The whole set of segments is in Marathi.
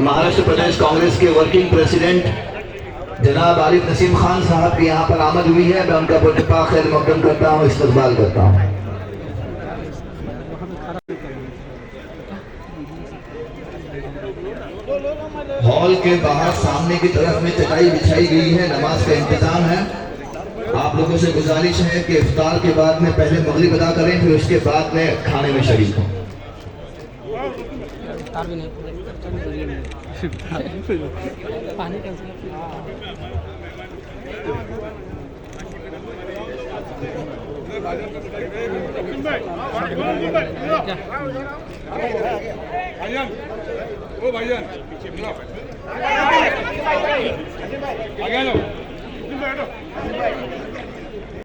महाराष्ट्र प्रदेश कांग्रेस के वर्किंग प्रेसिडेंट जनाब आरिफ नसीम खान साहब की यहाँ पर आमद हुई है। मैं उनका पुरतपा खैर मकदम करता हूँ इस्तेमाल करता हूँ। हॉल के बाहर सामने की तरफ़ में चटाई बिछाई गई है, नमाज़ का इंतज़ाम है। लोगों से गुजारिश है कि इफ्तार के बाद में पहले मगरिब अदा करें, फिर उसके बाद में खाने में शरीक हों।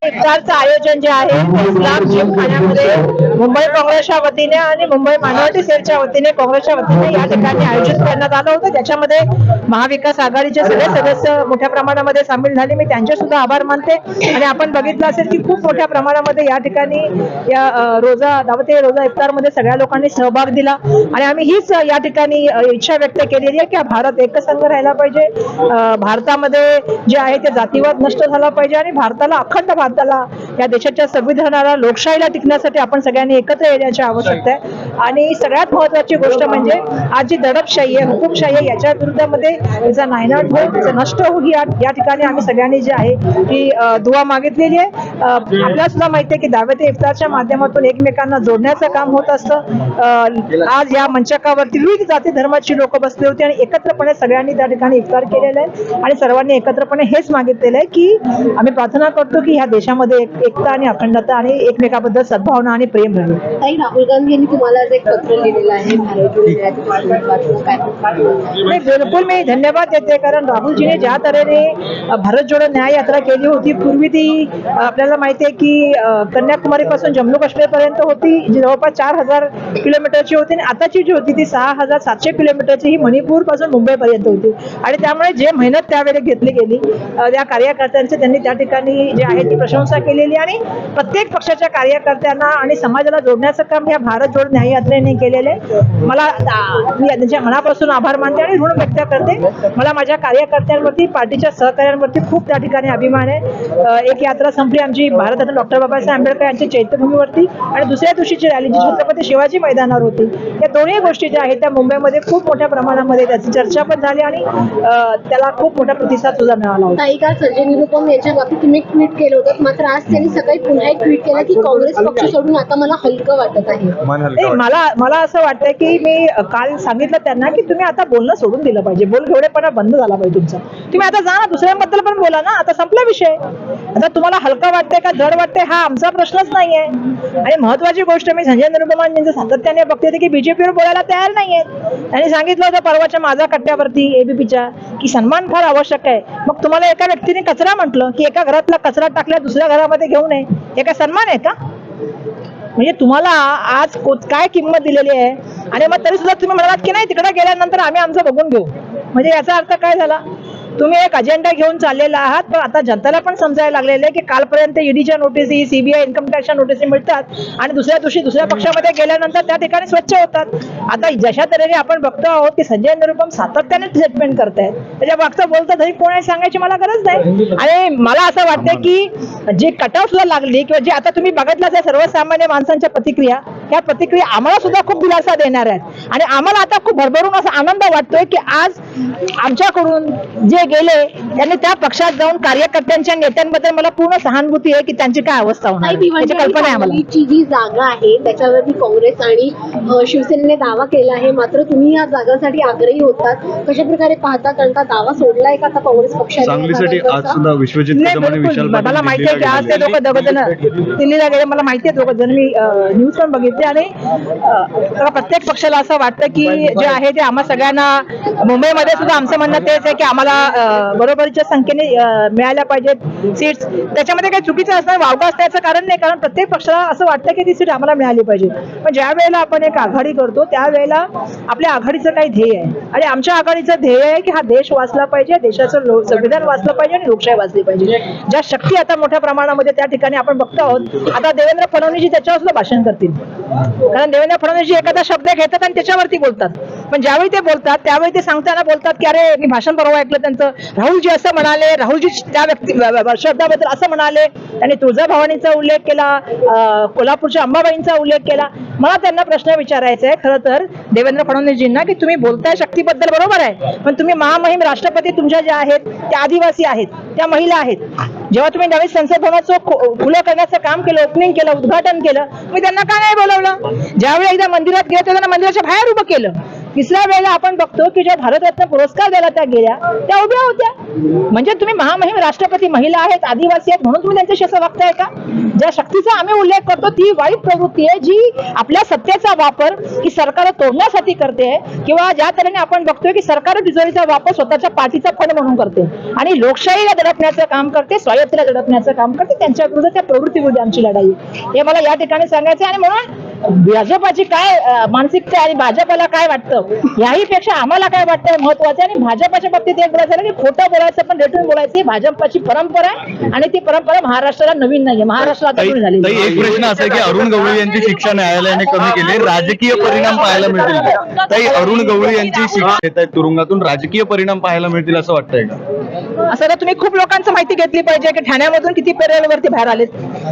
इफ्तारचं आयोजन जे आहे इस्लाम जिम खाण्यामध्ये मुंबई काँग्रेसच्या वतीने आणि मुंबई मायनॉरिटी सेलच्या वतीने काँग्रेसच्या वतीने या ठिकाणी आयोजित करण्यात आलं होतं. त्याच्यामध्ये महाविकास आघाडीचे सगळे सदस्य मोठ्या प्रमाणामध्ये सामील झाले. मी त्यांचे सुद्धा आभार मानते. आणि आपण बघितलं असेल की खूप मोठ्या प्रमाणामध्ये या ठिकाणी या रोजा दावते रोजा इफ्तारमध्ये सगळ्या लोकांनी सहभाग दिला. आणि आम्ही हीच या ठिकाणी इच्छा व्यक्त केलेली आहे की भारत एकसंघ राहिला पाहिजे. भारतामध्ये जे आहे ते जातीवाद नष्ट झाला पाहिजे आणि भारताला अखंड भारताला या देशाच्या संविधानाला लोकशाहीला टिकण्यासाठी आपण सगळ्यांनी एकत्र येण्याची आवश्यकता आहे. आणि सगळ्यात महत्वाची गोष्ट म्हणजे आज जी दडपशाही आहे हुकुमशाही आहे याच्या विरुद्धामध्ये तिचा नायनाट होईल तिचा नष्ट होईल या या ठिकाणी आम्ही सगळ्यांनी जे आहे ती दुवा मागितलेली आहे. आपल्याला सुद्धा माहिती आहे की दावते इफ्तारच्या माध्यमातून एकमेकांना जोडण्याचं काम होत असतं. आज या मंचकावरती विविध जाती धर्माची लोक बसली होती आणि एकत्रपणे सगळ्यांनी त्या ठिकाणी इफ्तार केलेलं आहे. आणि सर्वांनी एकत्रपणे हेच मागितलेलं आहे की आम्ही प्रार्थना करतो की ह्या देशामध्ये एक- एकता आणि अखंडता आणि एकमेकाबद्दल सद्भावना आणि प्रेम राहील. राहुल गांधी यांनी तुम्हाला आज एक पत्र लिहिलेलं आहे भारत नाही बिलकुल मी धन्यवाद देते कारण राहुलजीने ज्या तऱ्हेने भारत जोडो न्याय यात्रा केली होती पूर्वी ती आपल्याला माहिती आहे की कन्याकुमारी पासून जम्मू काश्मीर पर्यंत होती जी जवळपास चार हजार किलोमीटरची होती आणि आताची जी होती ती सहा हजार सातशे किलोमीटरची ही मणिपूरपासून मुंबई पर्यंत होती. आणि त्यामुळे जे मेहनत त्यावेळी घेतली गेली त्या कार्यकर्त्यांचे त्यांनी त्या ठिकाणी जे आहे ती प्रशंसा केलेली आणि प्रत्येक पक्षाच्या कार्यकर्त्यांना आणि समाजाला जोडण्याचं काम ह्या भारत जोड न्याय यात्रेने केलेले. मला मी त्यांच्या मनापासून आभार मानते आणि ऋण व्यक्त करते. मला माझ्या कार्यकर्त्यांवरती पार्टीच्या सहकार्यांवरती खूप त्या ठिकाणी अभिमान आहे. एक यात्रा संपली आमची भारतरत्न डॉक्टर बाबासाहेब आंबेडकर यांच्या चैत्यभूमीवरती आणि दुसऱ्या दिवशीची रॅली जी छत्रपती शिवाजी मैदानावर होती या दोन्ही गोष्टी ज्या आहेत त्या मुंबईमध्ये खूप मोठ्या प्रमाणामध्ये त्याची चर्चा पण झाली आणि त्याला खूप मोठा प्रतिसाद सुद्धा मिळाला होता. काल संजय निरुपम यांच्या बाबतीत तुम्ही ट्विट केलं होतं. मात्र आज त्यांनी सकाळी पुन्हा एक ट्विट केलं की काँग्रेस पक्ष सोडून आता मला हलकं वाटत आहे. नाही, मला मला असं वाटतं की मी काल सांगितलं त्यांना की तुम्ही आता बोलणं सोडून दिलं पाहिजे. बोलघेवडेपणा बंद झाला पाहिजे तुमचा. तुम्ही आता जा ना दुसऱ्यांबद्दल पण बोला ना. आता संपला विषय. आता तुम्हाला हलका वाटतंय का जड वाटतंय हा आमचा प्रश्नच नाहीये. आणि महत्वाची गोष्ट मी संजय निर्ममान यांचं सातत्याने बघते की बीजेपीवर बोलायला तयार नाहीये त्यांनी सांगितलं होतं परवाच्या माझा कट्ट्यावरती एबीपीच्या की सन्मान फार आवश्यक आहे. मग तुम्हाला एका व्यक्तीने कचरा म्हटलं की एका घरातला कचरा टाकल्या दुसऱ्या घरामध्ये घेऊ नये. हे काय सन्मान आहे का? म्हणजे तुम्हाला आज काय किंमत दिलेली आहे? आणि मग तरी सुद्धा तुम्ही म्हणालात की नाही तिकडे गेल्यानंतर आम्ही आमचं बघून घेऊ. म्हणजे याचा अर्थ काय झाला? तुम्ही एक अजेंडा घेऊन चाललेला आहात पण आता जनतेला पण समजायला लागलेलं आहे की कालपर्यंत ईडीच्या नोटिसी सीबीआय इन्कम टॅक्सच्या नोटिसी मिळतात आणि दुसऱ्या दिवशी दुसऱ्या पक्षामध्ये गेल्यानंतर त्या ठिकाणी स्वच्छ होतात. आता जशा तऱ्हेने आपण बघतो आहोत की संजय निरुपम सातत्याने ट्रीटमेंट करत आहेत त्याच्या मागचं बोलतं तरी कोणी सांगायची मला गरज नाही. आणि मला असं वाटतं की जी ऑफला लागली किंवा जे आता तुम्ही बघितलं त्या सर्वसामान्य माणसांच्या प्रतिक्रिया ह्या प्रतिक्रिया आम्हाला सुद्धा खूप दिलासा देणार आहेत. आणि आम्हाला आता खूप भरभरून असा आनंद वाटतोय की आज आमच्याकडून जे गेले त्यांनी त्या पक्षात जाऊन कार्यकर्त्यांच्या नेत्यांबद्दल मला पूर्ण सहानुभूती आहे की त्यांची काय अवस्था होणार याची कल्पना आहे जी जागा आहे त्याच्यावरती काँग्रेस आणि शिवसेनेने दावा केला आहे. मात्र तुम्ही या जागांसाठी आग्रही होतात. कशा प्रकारे पाहता? कारण का दावा सोडलाय का आता काँग्रेस पक्षाने? आज? सुद्धा विश्वजित पाटील मला माहिती आहे की दिल्लीला आज ते गेले. दोघं दोघं जण दिल्लीला गेले. मला माहिती आहे दोघं जण. मी न्यूज पण बघितली आणि प्रत्येक पक्षाला असं वाटतं की जे आहे ते आम्हा सगळ्यांना मुंबईमध्ये त्याच्यामध्ये सुद्धा आमचं म्हणणं तेच आहे की आम्हाला बरोबरीच्या संख्येने मिळाल्या पाहिजेत सीट्स त्याच्यामध्ये काही चुकीचं असणार वावगं असण्याचं कारण नाही कारण प्रत्येक पक्षाला असं वाटतं की ती सीट आम्हाला मिळाली पाहिजे. पण ज्या वेळेला आपण एक आघाडी करतो त्यावेळेला आपल्या आघाडीचं काही ध्येय आहे. आणि आमच्या आघाडीचं ध्येय आहे की हा देश वाचला पाहिजे देशाचं संविधान वाचलं पाहिजे आणि लोकशाही वाचली पाहिजे. ज्या शक्ती आता मोठ्या प्रमाणामध्ये त्या ठिकाणी आपण बघतो आहोत आता देवेंद्र फडणवीसजी त्याच्यावर सुद्धा भाषण करतील. कारण देवेंद्र फडणवीसजी एखादा शब्द घेतात आणि त्याच्यावरती बोलतात. पण ज्यावेळी ते बोलतात त्यावेळी ते सांगताना बोलतात की अरे मी भाषण बरोबर ऐकलं त्यांचं. राहुलजी असं म्हणाले राहुलजी त्या व्यक्ती शब्दाबद्दल असं म्हणाले त्यांनी तुळजाभवानीचा उल्लेख केला कोल्हापूरच्या अंबाबाईंचा उल्लेख केला. मला त्यांना प्रश्न विचारायचा आहे खरं तर देवेंद्र फडणवीसजींना की तुम्ही बोलताय शक्तीबद्दल बरोबर आहे पण तुम्ही महामहिम राष्ट्रपती तुमच्या ज्या आहेत त्या आदिवासी आहेत त्या महिला आहेत. जेव्हा तुम्ही नवीन संसद भवनाचं खुलं करण्याचं काम केलं ओपनिंग केलं उद्घाटन केलं मी त्यांना का नाही बोलवलं? ज्यावेळी एकदा मंदिरात गेलं त्यांना मंदिराच्या बाहेर उभं केलं. तिसऱ्या वेळेला आपण बघतो की ज्या भारतरत्न पुरस्कार द्यायला त्या गेल्या त्या उभ्या होत्या. म्हणजे तुम्ही महामहिम राष्ट्रपती महिला आहेत आदिवासी आहेत म्हणून तुम्ही त्यांच्याशी असं वागताय का? ज्या शक्तीचा आम्ही उल्लेख करतो ती वाईट प्रवृत्ती आहे जी आपल्या सत्तेचा वापर ही सरकार तोडण्यासाठी करते किंवा ज्या तऱ्हेने आपण बघतोय की सरकार तिजोरीचा वापर स्वतःच्या पाठीचा फंड म्हणून करते. आणि लोकशाहीला दडपण्याचं काम करते स्वायत्तीला दडपण्याचं काम करते त्यांच्या विरुद्ध त्या प्रवृत्तीविरुद्ध आमची लढाई हे मला या ठिकाणी सांगायचं आणि म्हणून भाजपाची काय मानसिकता आणि भाजपाला काय वाटतं? याही पेक्षा आम्हाला काय वाटतं महत्वाचं आहे आणि भाजपाच्या बाबतीत एक बोलायचं की खोटं बोलायचं पण रेटून बोलायचं. ही भाजपाची परंपरा आहे आणि ती परंपरा महाराष्ट्राला नवीन नाहीये. आहे. एक प्रश्न असा आहे की अरुण गवळी यांची शिक्षा न्यायालयाने कमी केली राजकीय परिणाम पाहायला मिळतील? ताई अरुण गवळी यांची शिक्षा तुरुंगातून. राजकीय परिणाम पाहायला मिळतील असं वाटतंय का? असं तर तुम्ही खूप लोकांचं माहिती घेतली पाहिजे की ठाण्यामधून किती पेरेलवरती बाहेर आलेत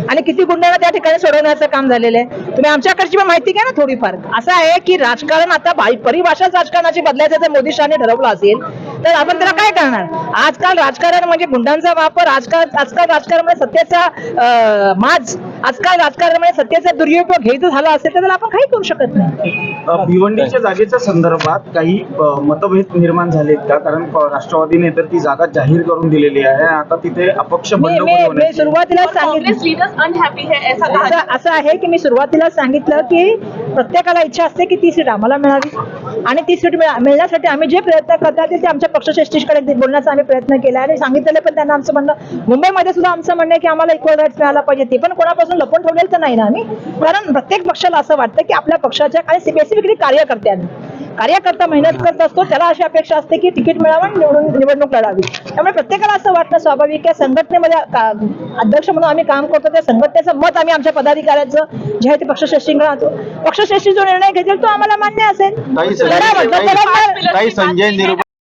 आणि किती गुंडांना त्या ठिकाणी सोडवण्याचं काम झालेलं आहे. तुम्ही आमच्याकडची प्रकारची माहिती घ्या ना थोडीफार. असं आहे की राजकारण आता परिभाषाच राजकारणाची बदलायचं जर मोदी शहाने ठरवलं असेल तर आपण त्याला काय करणार? आजकाल राजकारण म्हणजे गुंडांचा वापर आजकाल आजकाल राजकारण म्हणजे सत्तेचा माज आजकाल राजकारण म्हणजे सत्तेचा दुरुपयोग घ्यायचं झाला असेल तर त्याला आपण काही करू शकत नाही. भिवंडीच्या जागेच्या संदर्भात काही मतभेद निर्माण झालेत का? कारण राष्ट्रवादीने तर ती जागा जाहीर करून दिलेली आहे. आता तिथे अपक्ष सुरुवातीला सांगितलं लीडर्स अनहॅपी ऐसा कहा असं असं आहे की मी सुरुवातीला सांगितलं की प्रत्येकाला इच्छा असते की ती सीट आम्हाला मिळावी. आणि ती सीट मिळण्यासाठी आम्ही जे प्रयत्न करतात ते आमच्या पक्षश्रेष्ठीकडे बोलण्याचा आम्ही प्रयत्न केला आणि सांगितलेलं पण त्यांना आमचं म्हणणं मुंबईमध्ये सुद्धा आमचं म्हणणं आहे की आम्हाला इक्वल राईट्स मिळायला पाहिजे. ते पण कोणापासून लपून ठेवलेलं तर नाही ना आम्ही. कारण प्रत्येक पक्षाला असं वाटतं की आपल्या पक्षाच्या काही स्पेसिफिकली कार्यकर्त्यांना. कार्यकर्ता मेहनत करत असतो त्याला अशी अपेक्षा असते की तिकीट मिळावं आणि निवडून निवडणूक लढावी. त्यामुळे प्रत्येकाला असं वाटणं स्वाभाविक आहे. संघटनेमध्ये अध्यक्ष म्हणून आम्ही काम करतो. त्या संघटनेचं मत आम्ही आमच्या पदाधिकाऱ्याचं जे आहे ते पक्षश्रेष्ठींकडे राहतो पक्षश्रेष्ठी जो निर्णय घेतील तो आम्हाला मान्य असेल. लढणार. संजय ताई संजय निरुप